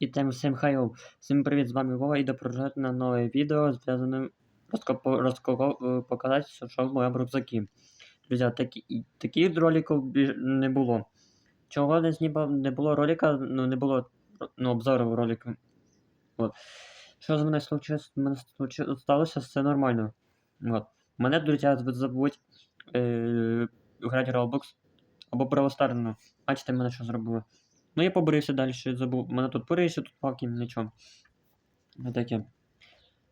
І тим всім хайов. Всім привіт, з вами Вова і допрожати на нове відео, зв'язане е, показати, що, в моєму рюкзакі. Друзі, такі, таких роликів не було. Чого знімав, не було ролика, ну не було ну, обзору ролика. От. Що з мене случилось, мене сталося, все нормально. От. Мене, друзі, забудь е, грати Roblox або правостарно. Бачите, мене що зробило. Ну, я побрився далі, забув. У мене тут порився, тут паки, нічого. Таке.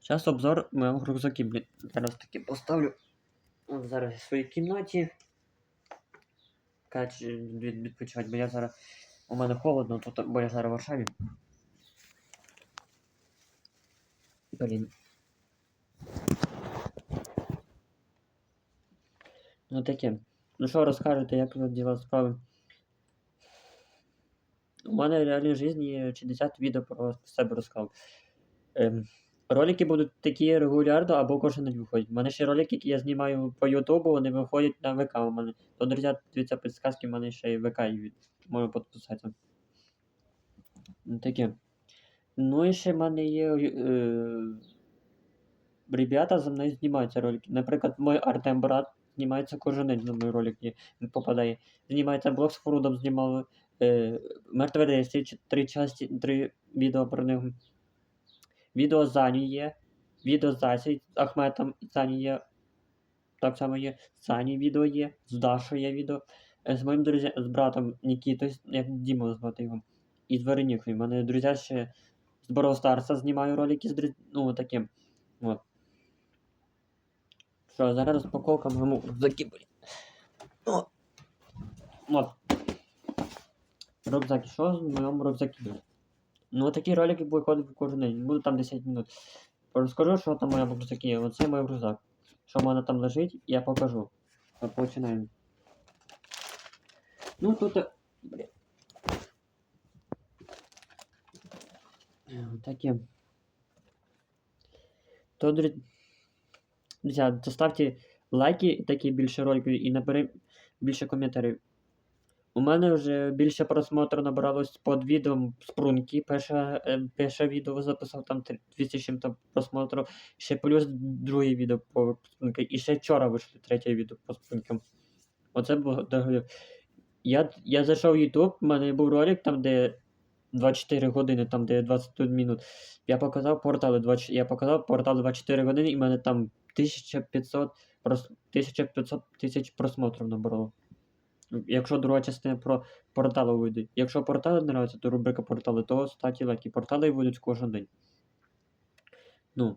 Зараз обзор моєго рюкзаки, блін. Зараз таки поставлю. От зараз в своїй кімнаті. Кач від, відпочивати, бо я зараз. У мене холодно, тут, бо я зараз в Варшаві. Блін. Ну таке. Ну що розкажете, як діла справи? У мене в реальній житті 60 відео про себе розказав. Ем, ролики будуть такі регулярно або кожен день виходять. У мене ще ролики, які я знімаю по Ютубу, вони виходять на ВК у мене. То, друзі, дивіться підсказки, в мене ще й ВК від. Можу підписатися. Ну, Таке. Ну і ще в мене є. Е, ребята за мною знімаються ролики. Наприклад, мой Артем брат знімається кожен день на мої ролики. Він попадає. Знімається блог з Фрудом, знімали. Е, Мертве Десять, ч- три часті, три відео про нього. Відео з Аню є. Відео з Асі, з Ахметом Сані є. Так само є. Сані відео є. З Дашою є відео. Е, З моїм друзям, з братом Нікітою, як Діма звати його. І з Веронікою. У мене друзі ще з Боров Старса знімаю ролики з друз... Ну, таким. От. Що, зараз розпаковка моєму рюкзаки, блін. От. Рюкзак, що в моєму рюкзакі? Ну, такі ролики виходять кожен день. Буду там 10 минут. Розкажу, що там в моєму рюкзакі. Оце мій рюкзак. Що в мене там лежить, я покажу. От Починаємо. Ну, тут... е, Блін. Е, Таке. То, Друзі, доставте лайки, такі більше роликів і набери більше коментарів. У мене вже більше просмотру набралось під відео спрунки. Перше, е, перше відео записав там 200 чим-то просмотрів. Ще плюс друге відео по спрунки. І ще вчора вийшло третє відео по спрункам. Оце було. Я, я зайшов в YouTube, в мене був ролик там, де 24 години, там, де 21 минут. Я показав портали 20, я показав портали 24 години, і в мене там 1500 прос, 1500 тисяч просмотрів набрало. Якщо друга частина про портали вийде. Якщо портали нравиться, то рубрика портали, то статі лайки. Портали вийдуть кожен день. Ну.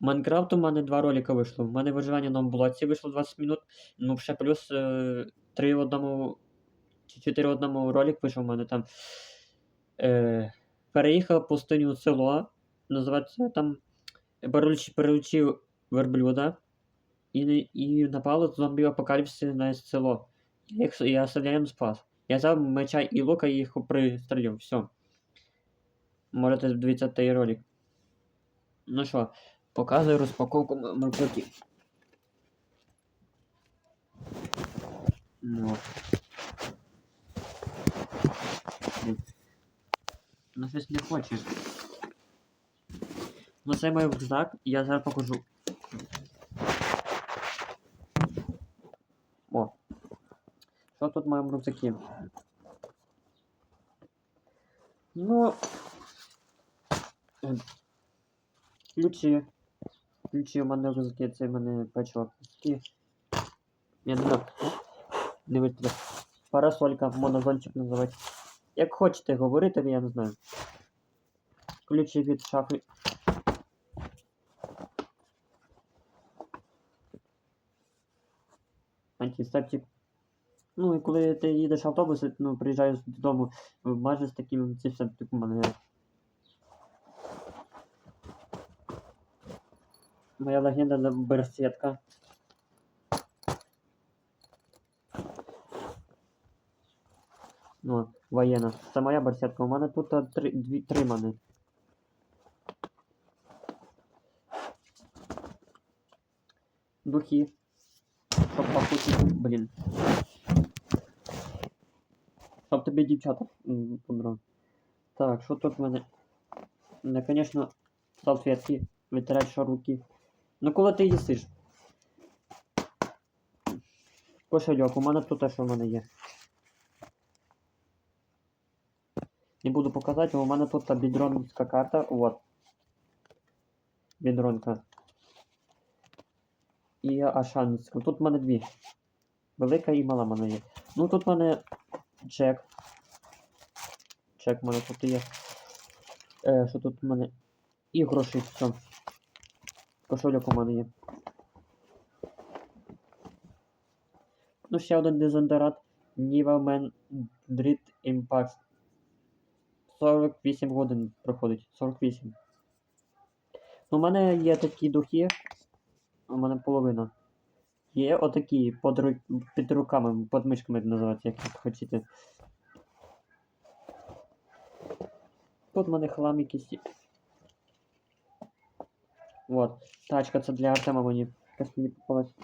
Майнкрафт у мене два ролика вийшло. У мене виживання на амбулації вийшло 20 минут. Ну, ще плюс е, 3 в одному. Чи 4 в одному ролик вийшов у мене там. Е, переїхав пустиню село. Називається там. Перелучив верблюда. І, і напало зомбі апокаліпсис на село. Я, їх- я селянин спас. Я взяв меча і лука і їх пристрелив. Все. Можете дивитися той ролик. Ну що, показую розпаковку морпаки. Ну. Ну щось не хочеш. Ну це мій рюкзак, я зараз покажу. О. Моєму рюкзакі? Ну. Ключі. Ключі у мене в рюкзакі, це в мене печиво. Я не знаю. Дивіться. Парасолька, монозончик називати. Як хочете говорити, я не знаю. Ключі від шафи. Антисептик. Ну і коли ти їдеш в автобусі, ну, приїжджаєш додому майже з таким антисептиком у мене. Моя легенда берсетка. Ну, воєнна. Це моя барсетка. У мене тут а, три, дві, три мене. Духи. Щоб пахнути, блін. Щоб тобі дівчата понравилось. Так, що тут в мене? У мене, звісно, салфетки, що руки. Ну коли ти їсиш? Кошельок, у мене тут те, що в мене є. Не буду показати, у мене тут та бідронська карта, от. Бідронка. І Ашанська. Тут в мене дві. Велика і мала в мене є. Ну тут в мене чек. Чек в мене тут є. Е, що тут в мене? І гроші все. Кошельок у мене є. Ну, ще один дезодорант. Man Drit Impact. 48 годин проходить. 48. Ну, у мене є такі духи. У мене половина. Є отакі під, ру- під руками, під мишками називаються, як хочете. Тут в мене хлам якийсь. Вот. Тачка це для Артема мені мені попалась.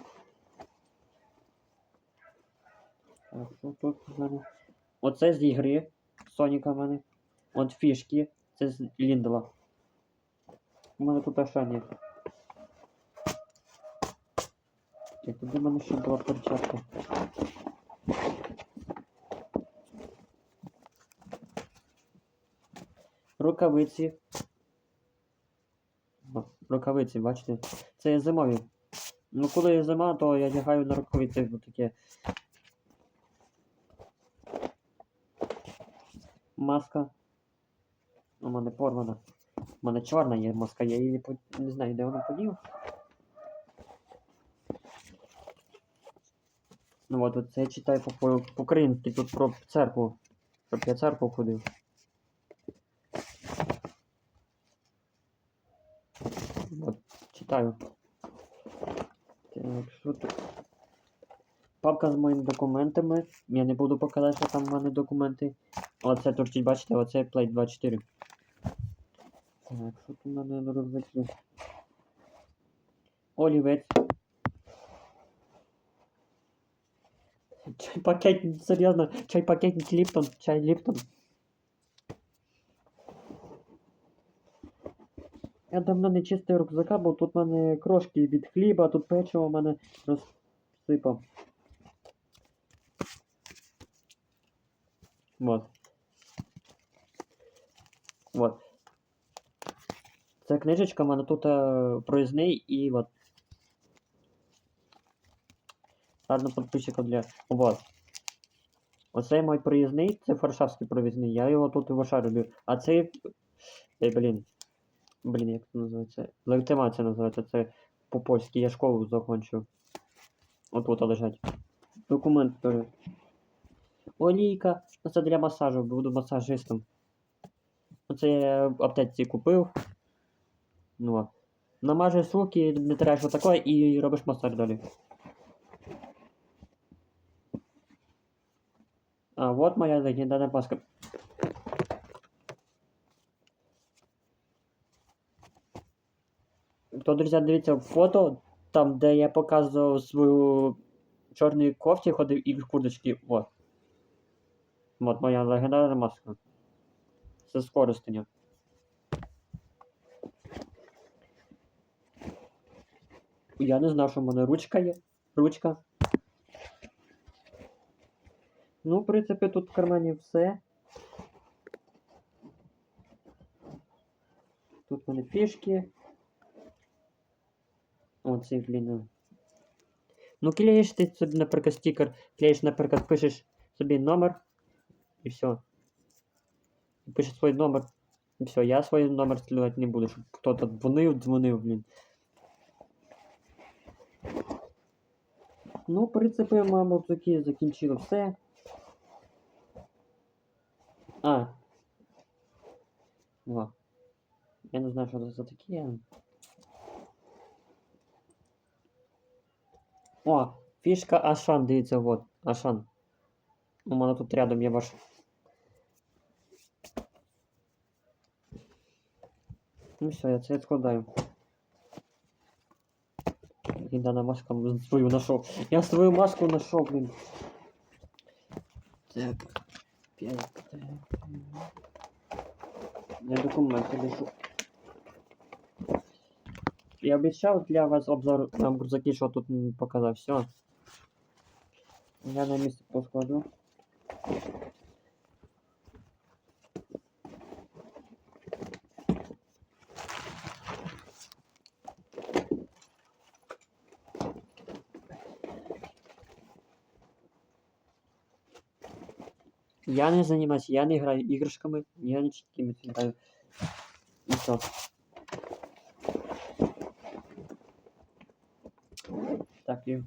Так, що тут в мене? Оце з ігри Соніка в мене. От фішки. Це з Ліндела. У мене тут Ашані. Так, тоді в мене ще була перчатка. Рукавиці. Рукавиці, бачите? Це є зимові. Ну коли зима, то я лягаю на рукавиці таке. Маска. У мене порвана. У мене чорна є маска, я її не, не знаю, де вона подів. Ну от, це я читаю по, по, по-українськи тут про церкву. Щоб я церкву ходив. От, читаю. Так? Папка з моїми документами. Я не буду показати, що там в мене документи. Оце торчить, бачите, оце Plate 24. Так, що тут у мене на рюкзаці? Олівець. Пакетник, серйозно, чай пакетник Ліптон, чай Ліптон. Я давно не чистив рюкзака, бо тут в мене крошки від хліба, тут печиво в мене розсипав. Вот. Вот. Ця книжечка в мене тут е, проїзний і от. Ладно, підписчика для. Вот. Оцей мой проїзний, це Варшавський проїзний. Я його тут у Варшаві робив. А цей. Ей, блін. Блін, як це називається? Легітимація називається. Це по-польськи. Я школу закончив. Отут лежать. Документ теж. Олійка. Це для масажу, буду масажистом. Оце я в аптеці купив. Ну от. Намажеш руки, не треш отако і робиш масаж далі. А, вот моя легендарна маска. То, друзі, дивіться фото, там, де я показував свою чорний кофті ходив і в курточці. Вот. Вот моя легендарна маска. Це з користення. Я не знав, що в мене ручка є. Ручка. Ну, в принципі, тут в кармані все. Тут в мене фішки. Оці, блін. Ну, клеїш ти собі, наприклад, стікер, клеїш, наприклад, пишеш собі номер. І все. Пишеш свій номер. І все, я свій номер стрілати не буду, щоб хтось дзвонив, дзвонив, блін. Ну, в принципі, мабуть, таки закінчили все. А. О. Я не знаю, що це за таке. О, фішка Ашан, дивіться, вот, Ашан. У мене тут рядом є ваш. Ну все, я це відкладаю. Легендарна маска м, свою нашел. Я свою маску нашел, блин. Так. Пять. так. Я документи лишу. Я обіцяв для вас обзор на грузаки, що тут м, показав. Все. Я на місце поскладу. Я не занимаюсь, я не играю игрушками, я не такими играю. И все. Так, і...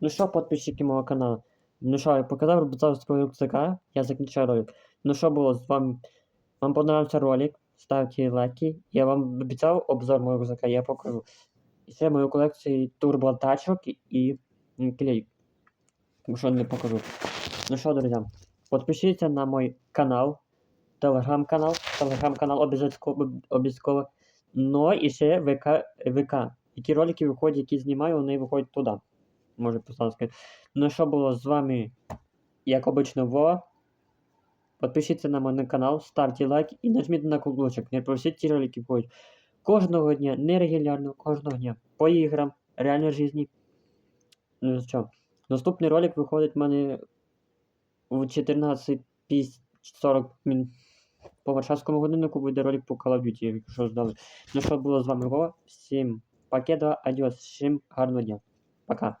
Ну що, подписчики мого каналу? Ну що, я показав робота свого рюкзака, я закінчаю ролик. Ну що було з вами? Вам понравився ролик? Ставте лайки. Я вам обіцяв обзор мого рюкзака, я покажу. І ще мою колекцію турботачок і клей. Тому що не покажу. Ну що, друзі, подпишіться на мой канал, телеграм-канал, телеграм-канал обов'язково. Ну і ще ВК, ВК. Які ролики виходять, які знімаю, вони виходять туди. Може просто сказати. Ну що було з вами, як обично, Вова. Подпишіться на мій канал, ставте лайк і нажміть на колокольчик. Не про всі ролики виходять. Кожного дня, нерегулярно, кожного дня. По іграм, реальній житті. Ну що, наступний ролик виходить в мене в 14.40 мін. По Варшавському годиннику буде ролик по Call of Duty, якщо здали. Ну що було з вами Вова. Всім пакета, адіос, всім гарного дня. Пока.